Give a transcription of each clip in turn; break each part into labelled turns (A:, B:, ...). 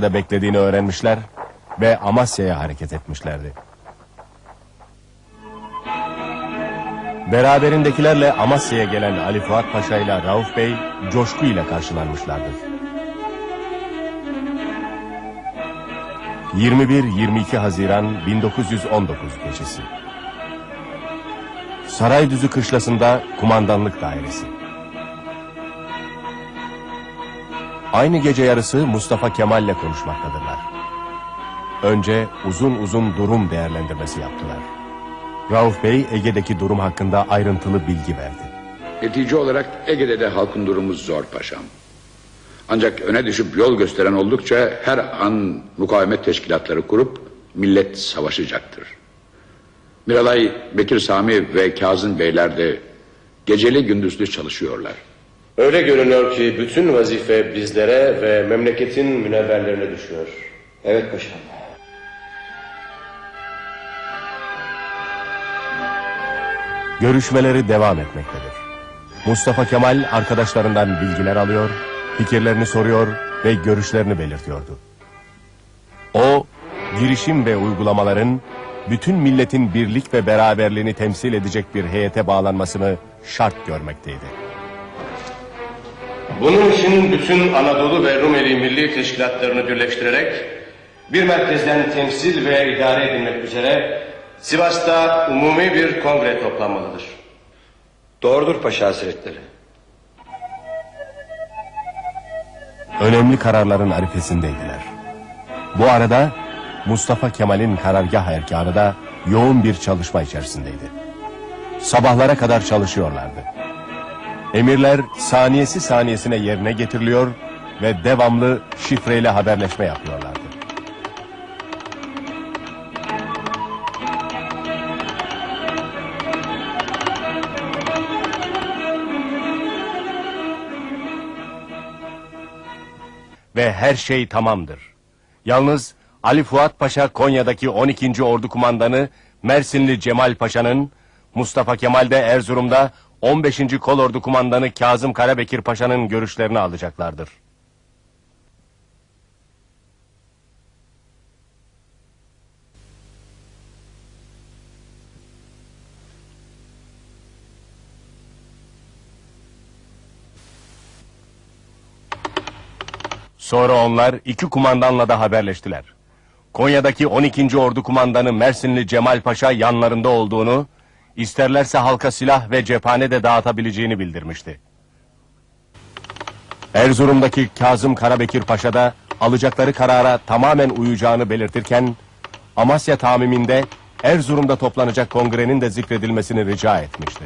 A: da beklediğini öğrenmişler ve Amasya'ya hareket etmişlerdi. Beraberindekilerle Amasya'ya gelen Ali Fuat Paşa ile Rauf Bey coşku ile karşılanmışlardır. 21-22 Haziran 1919 gecesi. Saraydüzü kışlasında kumandanlık dairesi. Aynı gece yarısı Mustafa Kemal ile konuşmaktadırlar. Önce uzun uzun durum değerlendirmesi yaptılar. Rauf Bey Ege'deki durum hakkında ayrıntılı bilgi verdi.
B: Netice olarak Ege'de de halkın durumu zor paşam. Ancak öne düşüp yol gösteren oldukça her an mukavemet teşkilatları kurup millet savaşacaktır. Miralay, Bekir Sami ve Kazım Beyler de geceli gündüzlü çalışıyorlar.
C: Öyle görünüyor ki bütün vazife bizlere ve memleketin münevverlerine düşüyor.
D: Evet paşam.
A: Görüşmeleri devam etmektedir. Mustafa Kemal arkadaşlarından bilgiler alıyor, fikirlerini soruyor ve görüşlerini belirtiyordu. O, girişim ve uygulamaların bütün milletin birlik ve beraberliğini temsil edecek bir heyete bağlanmasını şart görmekteydi.
C: Bunun için bütün Anadolu ve Rumeli milli teşkilatlarını birleştirerek bir merkezden temsil ve idare edilmek üzere Sivas'ta umumi bir kongre toplanmalıdır.
D: Doğrudur paşa hazretleri.
A: önemli kararların arifesindeydiler. Bu arada Mustafa Kemal'in karargah erkanı da yoğun bir çalışma içerisindeydi. Sabahlara kadar çalışıyorlardı. Emirler saniyesi saniyesine yerine getiriliyor ve devamlı şifreyle haberleşme yapıyorlardı. ve her şey tamamdır. Yalnız Ali Fuat Paşa Konya'daki 12. Ordu Kumandanı Mersinli Cemal Paşa'nın, Mustafa Kemal de Erzurum'da 15. Kolordu Kumandanı Kazım Karabekir Paşa'nın görüşlerini alacaklardır. Sonra onlar iki kumandanla da haberleştiler. Konya'daki 12. Ordu Kumandanı Mersinli Cemal Paşa yanlarında olduğunu, isterlerse halka silah ve cephane de dağıtabileceğini bildirmişti. Erzurum'daki Kazım Karabekir Paşa da alacakları karara tamamen uyacağını belirtirken, Amasya tamiminde Erzurum'da toplanacak kongrenin de zikredilmesini rica etmişti.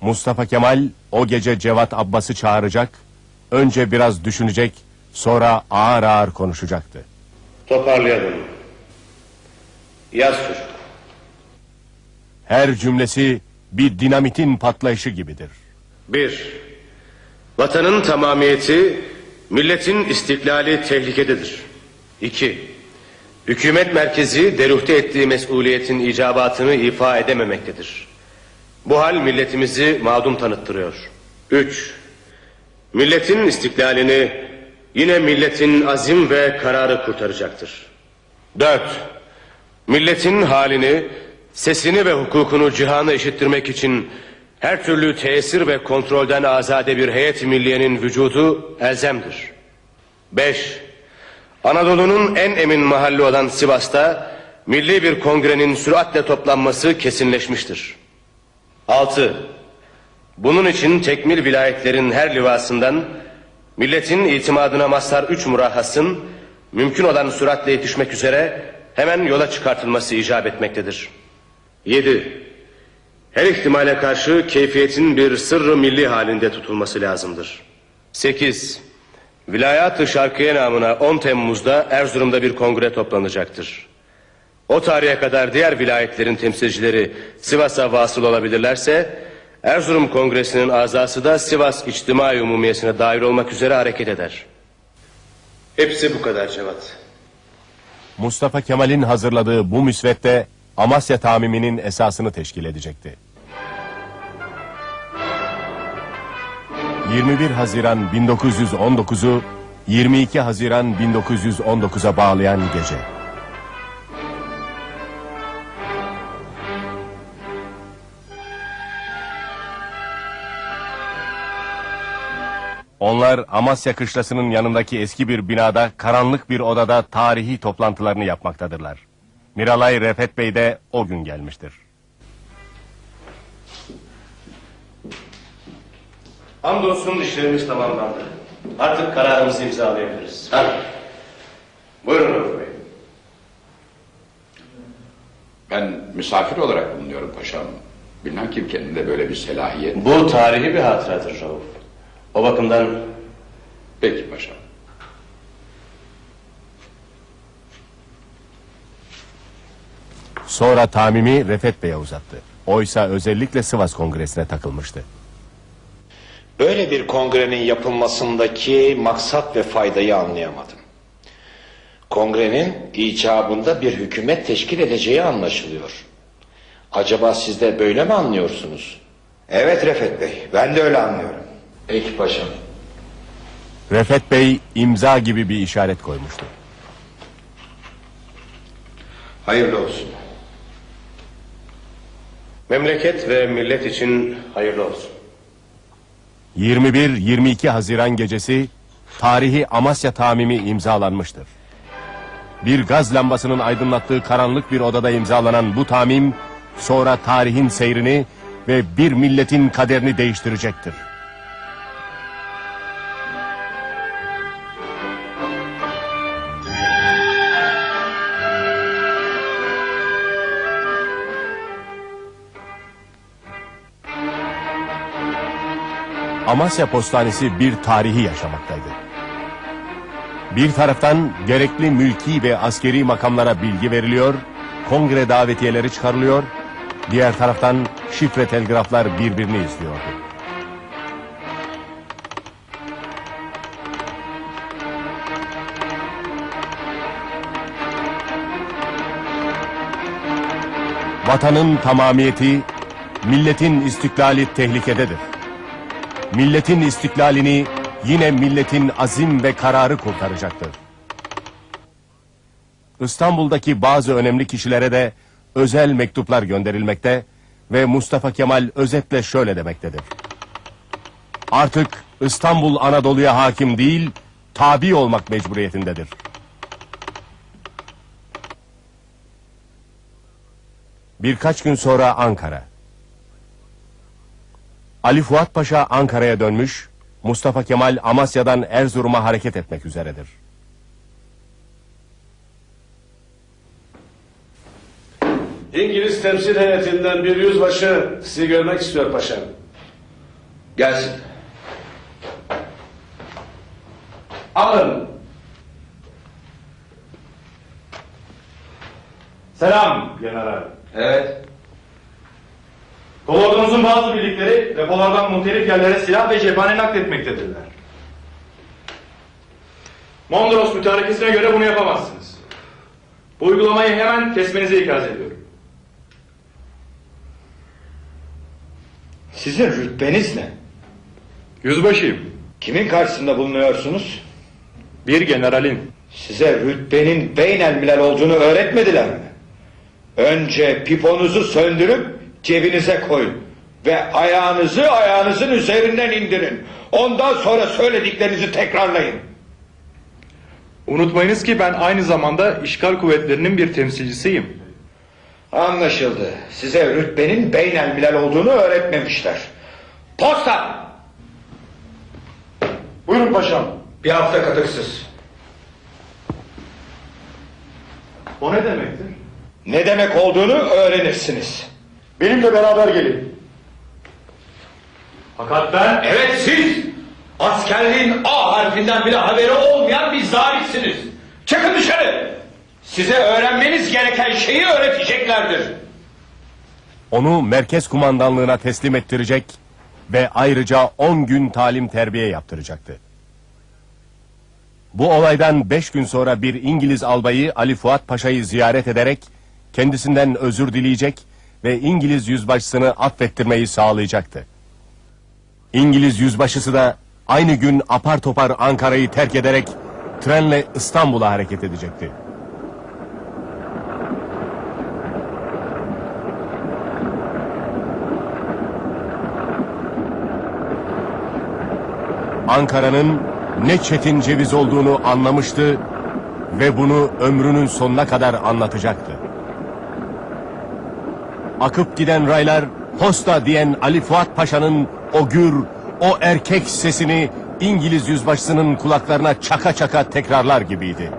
A: Mustafa Kemal o gece Cevat Abbas'ı çağıracak, önce biraz düşünecek, sonra ağır ağır konuşacaktı.
C: Toparlayalım. Yaz çocuk.
A: Her cümlesi bir dinamitin patlayışı gibidir.
C: Bir, vatanın tamamiyeti, milletin istiklali tehlikededir. İki, hükümet merkezi deruhte ettiği mesuliyetin icabatını ifa edememektedir. Bu hal milletimizi mağdum tanıttırıyor. Üç, milletin istiklalini yine milletin azim ve kararı kurtaracaktır. Dört, milletin halini, sesini ve hukukunu cihana eşittirmek için her türlü tesir ve kontrolden azade bir heyet milliyenin vücudu elzemdir. Beş, Anadolu'nun en emin mahalli olan Sivas'ta milli bir kongrenin süratle toplanması kesinleşmiştir. Altı, bunun için tekmil vilayetlerin her livasından milletin itimadına mazhar üç murahhasın mümkün olan süratle yetişmek üzere hemen yola çıkartılması icap etmektedir. Yedi, her ihtimale karşı keyfiyetin bir sırrı milli halinde tutulması lazımdır. 8. Vilayat-ı Şarkiye namına 10 Temmuz'da Erzurum'da bir kongre toplanacaktır. O tarihe kadar diğer vilayetlerin temsilcileri Sivas'a vasıl olabilirlerse Erzurum Kongresi'nin azası da Sivas İçtimai Umumiyesi'ne dair olmak üzere hareket eder. Hepsi bu kadar Cevat.
A: Mustafa Kemal'in hazırladığı bu müsvedde Amasya tamiminin esasını teşkil edecekti. 21 Haziran 1919'u 22 Haziran 1919'a bağlayan gece. Onlar Amasya Kışlası'nın yanındaki eski bir binada karanlık bir odada tarihi toplantılarını yapmaktadırlar. Miralay Refet Bey de o gün gelmiştir.
C: Hamdolsun işlerimiz tamamlandı. Artık kararımızı imzalayabiliriz. Hadi. Buyurun Rauf Bey.
B: Ben misafir olarak bulunuyorum paşam. Bilmem kim kendinde böyle bir selahiyet.
C: Bu tarihi bir hatıradır Rauf. O bakımdan
B: Peki paşam.
A: Sonra tamimi Refet Bey'e uzattı. Oysa özellikle Sivas Kongresi'ne takılmıştı.
E: Böyle bir kongrenin yapılmasındaki maksat ve faydayı anlayamadım. Kongrenin icabında bir hükümet teşkil edeceği anlaşılıyor. Acaba siz de böyle mi anlıyorsunuz?
D: Evet Refet Bey, ben de öyle anlıyorum.
E: Peki paşam.
A: Refet Bey imza gibi bir işaret koymuştu.
D: Hayırlı olsun.
C: memleket ve millet için hayırlı olsun.
A: 21-22 Haziran gecesi tarihi Amasya tamimi imzalanmıştır. Bir gaz lambasının aydınlattığı karanlık bir odada imzalanan bu tamim sonra tarihin seyrini ve bir milletin kaderini değiştirecektir. Amasya Postanesi bir tarihi yaşamaktaydı. Bir taraftan gerekli mülki ve askeri makamlara bilgi veriliyor, kongre davetiyeleri çıkarılıyor, diğer taraftan şifre telgraflar birbirini izliyordu. Vatanın tamamiyeti, milletin istiklali tehlikededir. Milletin istiklalini yine milletin azim ve kararı kurtaracaktır. İstanbul'daki bazı önemli kişilere de özel mektuplar gönderilmekte ve Mustafa Kemal özetle şöyle demektedir. Artık İstanbul Anadolu'ya hakim değil, tabi olmak mecburiyetindedir. Birkaç gün sonra Ankara. Ali Fuat Paşa Ankara'ya dönmüş, Mustafa Kemal Amasya'dan Erzurum'a hareket etmek üzeredir.
F: İngiliz temsil heyetinden bir yüzbaşı sizi görmek istiyor paşam.
D: Gelsin.
F: Alın. Selam general.
D: Evet.
F: Kolordumuzun bazı birlikleri depolardan muhtelif yerlere silah ve cephane nakletmektedirler. Mondros mütarekesine göre bunu yapamazsınız. Bu uygulamayı hemen kesmenizi ikaz ediyorum.
D: Sizin rütbeniz ne?
F: Yüzbaşıyım.
D: Kimin karşısında bulunuyorsunuz?
F: Bir generalin.
D: Size rütbenin beynelmilel olduğunu öğretmediler mi? Önce piponuzu söndürüp cebinize koyun. Ve ayağınızı ayağınızın üzerinden indirin. Ondan sonra söylediklerinizi tekrarlayın.
F: Unutmayınız ki ben aynı zamanda işgal kuvvetlerinin bir temsilcisiyim.
D: Anlaşıldı. Size rütbenin beynelmilel olduğunu öğretmemişler. Posta!
F: Buyurun paşam.
D: Bir hafta katıksız.
F: O ne demektir?
D: Ne demek olduğunu öğrenirsiniz.
F: Benimle beraber gelin. Fakat ben...
G: Evet siz askerliğin A harfinden bile haberi olmayan bir zahitsiniz. Çıkın dışarı. Size öğrenmeniz gereken şeyi öğreteceklerdir.
A: Onu merkez kumandanlığına teslim ettirecek ve ayrıca 10 gün talim terbiye yaptıracaktı. Bu olaydan 5 gün sonra bir İngiliz albayı Ali Fuat Paşa'yı ziyaret ederek kendisinden özür dileyecek ve İngiliz yüzbaşısını affettirmeyi sağlayacaktı. İngiliz yüzbaşısı da aynı gün apar topar Ankara'yı terk ederek trenle İstanbul'a hareket edecekti. Ankara'nın ne çetin ceviz olduğunu anlamıştı ve bunu ömrünün sonuna kadar anlatacaktı. Akıp giden raylar posta diyen Ali Fuat Paşa'nın o gür, o erkek sesini İngiliz yüzbaşısının kulaklarına çaka çaka tekrarlar gibiydi.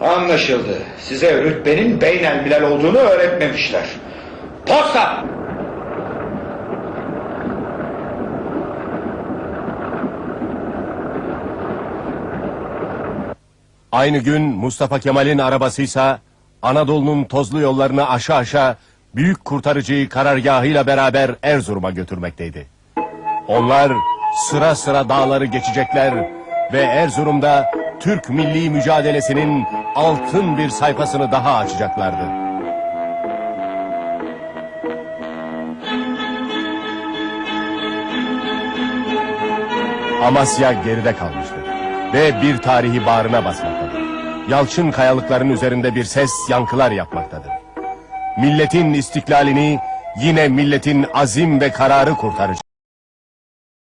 D: Anlaşıldı. Size rütbenin beynelmilel olduğunu öğretmemişler. Posta!
A: Aynı gün Mustafa Kemal'in arabasıysa Anadolu'nun tozlu yollarını aşağı aşağı büyük kurtarıcıyı karargahıyla beraber Erzurum'a götürmekteydi. Onlar sıra sıra dağları geçecekler ve Erzurum'da Türk milli mücadelesinin altın bir sayfasını daha açacaklardı. Amasya geride kalmıştı ve bir tarihi bağrına basmaktadır. Yalçın kayalıkların üzerinde bir ses yankılar yapmaktadır. Milletin istiklalini yine milletin azim ve kararı kurtaracak.